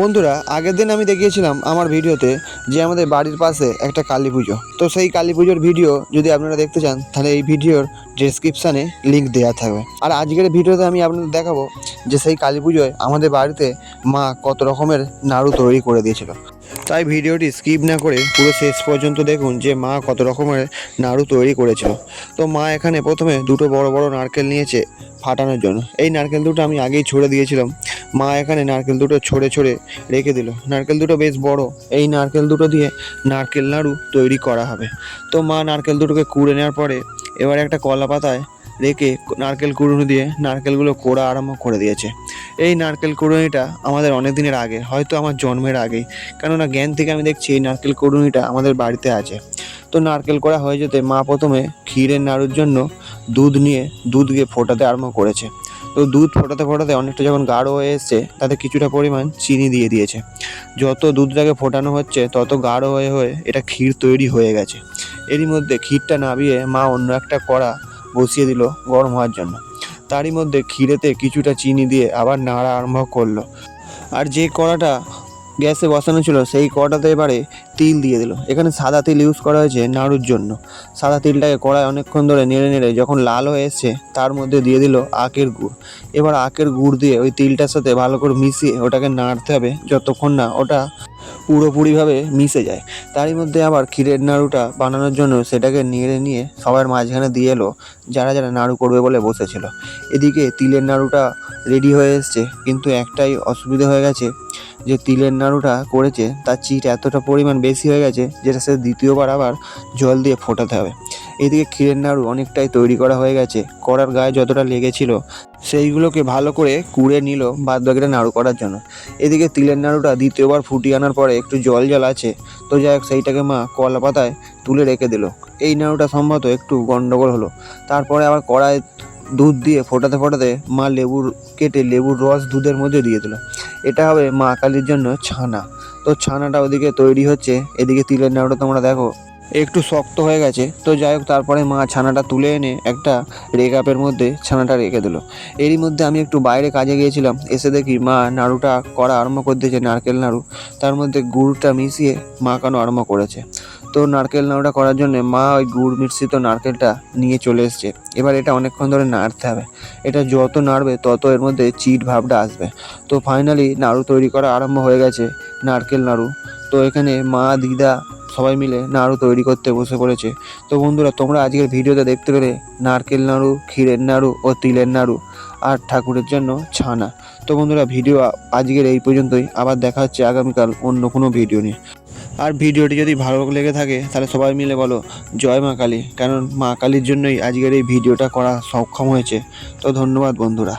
বন্ধুরা, আগের দিন আমি দেখিয়েছিলাম আমার ভিডিওতে যে আমাদের বাড়ির পাশে একটা কালী পুজো। তো সেই কালী পুজোর ভিডিও যদি আপনারা দেখতে চান, তাহলে এই ভিডিওর ডিসক্রিপশানে লিঙ্ক দেওয়া থাকবে। আর আজকের ভিডিওতে আমি আপনাদের দেখাবো যে সেই কালী পুজোয় আমাদের বাড়িতে মা কত রকমের নাড়ু তৈরি করে দিয়েছিল। তাই ভিডিওটি স্কিপ না করে পুরো শেষ পর্যন্ত দেখুন যে মা কত রকমের নাড়ু তৈরি করেছিল। তো মা এখানে প্রথমে দুটো বড় বড় নারকেল নিয়েছে ফাটানোর জন্য। এই নারকেল দুটো আমি আগেই ছড়ে দিয়েছিলাম। মা এখানে নারকেল দুটো ছড়ে ছড়ে রেখে দিল। নারকেল দুটো বেশ বড়। এই নারকেল দুটো দিয়ে নারকেল নাড়ু তৈরি করা হবে। তো মা নারকেল দুটোকে কুড়ে নেওয়ার পরে এবার একটা কলা পাতায় রেখে নারকেল কুড়ুনি দিয়ে নারকেলগুলো কোড়া আরম্ভ করে দিয়েছে। এই নারকেল কুড়ুনিটা আমাদের অনেক দিনের আগে, হয়তো আমার জন্মের আগেই। কেননা জ্ঞান থেকে আমি দেখছি এই নারকেল কুড়ুনিটা আমাদের বাড়িতে আছে। তো নারকেল করা হয়ে যেতে মা প্রথমে ক্ষীরের নাড়ুর জন্য দুধ নিয়ে দুধকে ফোটাতে আরম্ভ করেছে। তো দুধ ফোটাতে ফোটাতে অনেকটা যখন গাঢ় হয়ে এসছে, তাতে কিছুটা পরিমাণ চিনি দিয়ে দিয়েছে। যত দুধটাকে ফোটানো হচ্ছে, তত গাঢ় হয়ে হয়ে এটা ক্ষীর তৈরি হয়ে গেছে। এরই মধ্যে ক্ষীরটা নাবিয়ে মা অন্য একটা কড়া বসিয়ে দিল গরম হওয়ার জন্য। তারই মধ্যে ক্ষীরেতে কিছুটা চিনি দিয়ে আবার নাড়া আরম্ভ করল। আর যে কড়াটা গ্যাসে বসানো ছিল, সেই কড়াতে এবারে তিল দিয়ে দিল। এখানে সাদা তিল ইউজ করা হয়েছে নাড়ুর জন্য। সাদা তিলটাকে কড়ায় অনেকক্ষণ ধরে নেড়ে নেড়ে যখন লাল হয়ে এসছে, তার মধ্যে দিয়ে দিল আখের গুড়। এবার আখের গুড় দিয়ে ওই তিলটার সাথে ভালো করে মিশিয়ে ওটাকে নাড়তে হবে যতক্ষণ না ওটা পুরোপুরিভাবে মিশে যায়। তারই মধ্যে আবার ক্ষীরের নাড়ুটা বানানোর জন্য সেটাকে নেড়ে নিয়ে সবার মাঝখানে দিয়ে এলো যারা যারা নাড়ু করবে বলে বসেছিল। এদিকে তিলের নাড়ুটা রেডি হয়ে এসছে, কিন্তু একটাই অসুবিধা হয়ে গেছে যে তিলের নাড়ুটা করেছে, তার চিট এতটা পরিমাণ বেশি হয়ে গেছে যেটা সে দ্বিতীয়বার আবার জল দিয়ে ফোটাতে হবে। এদিকে ক্ষীরের নাড়ু অনেকটাই তৈরি করা হয়ে গেছে, কড়ার গায়ে যতটা লেগেছিল সেইগুলোকে ভালো করে কুড়ে নিল বাদ বাকিটা নাড়ু করার জন্য। এদিকে তিলের নাড়ুটা দ্বিতীয়বার ফুটিয়ে আনার পরে একটু জল জল আছে, তো যাই হোক সেইটাকে মা কলা পাতায় তুলে রেখে দিল। এই নাড়ুটা সম্ভবত একটু গন্ডগোল হলো। তারপরে আবার কড়ায় দুধ দিয়ে ফোটাতে ফোটাতে মা লেবুর কেটে লেবুর রস দুধের মধ্যে দিয়ে দিল। এটা হবে মা কালীর জন্য ছানা। তো ছানাটা ওদিকে তৈরি হচ্ছে, এদিকে তিলের নাড়ুটা তোমরা দেখো, একটু শক্ত হয়ে গেছে। তো যাই হোক, তারপরে মা ছানাটা তুলে এনে একটা রেকাপের মধ্যে ছানাটা রেখে দিল। এরই মধ্যে আমি একটু বাইরে কাজে গিয়েছিলাম, এসে দেখি মা নাড়ুটা করা আরম্ভ করে দিয়েছে, নারকেল নাড়ু। তার মধ্যে গুড়টা মিশিয়ে মাখানো আরম্ভ করেছে। তো নারকেল নাড়ুটা করার জন্য মা ওই গুড় মিশ্রিত নারকেলটা নিয়ে চলে এসছে। এবার এটা অনেকক্ষণ ধরে নাড়তে হবে। এটা যত নাড়বে তত এর মধ্যে চিট ভাবটা আসবে। তো ফাইনালি নাড়ু তৈরি করা আরম্ভ হয়ে গেছে, নারকেল নাড়ু। তো এখানে মা, দিদা সবাই মিলে নাড়ু তৈরি করতে বসে পড়েছে। তো বন্ধুরা, তোমরা আজকের ভিডিওতে দেখতে পেলে নারকেল নাড়ু, ক্ষীরের নাড়ু ও তিলের নাড়ু আর ঠাকুরের জন্য ছানা। তো বন্ধুরা, ভিডিও আজকের এই পর্যন্তই। আবার দেখা হচ্ছে আগামীকাল অন্য কোনো ভিডিও নিয়ে। আর ভিডিওটি যদি ভালো লেগে থাকে, তাহলে সবাই মিলে বলো, জয় মা কালী। কারণ মা কালীর জন্যই আজকের এই ভিডিওটা করা সক্ষম হয়েছে। তো ধন্যবাদ বন্ধুরা।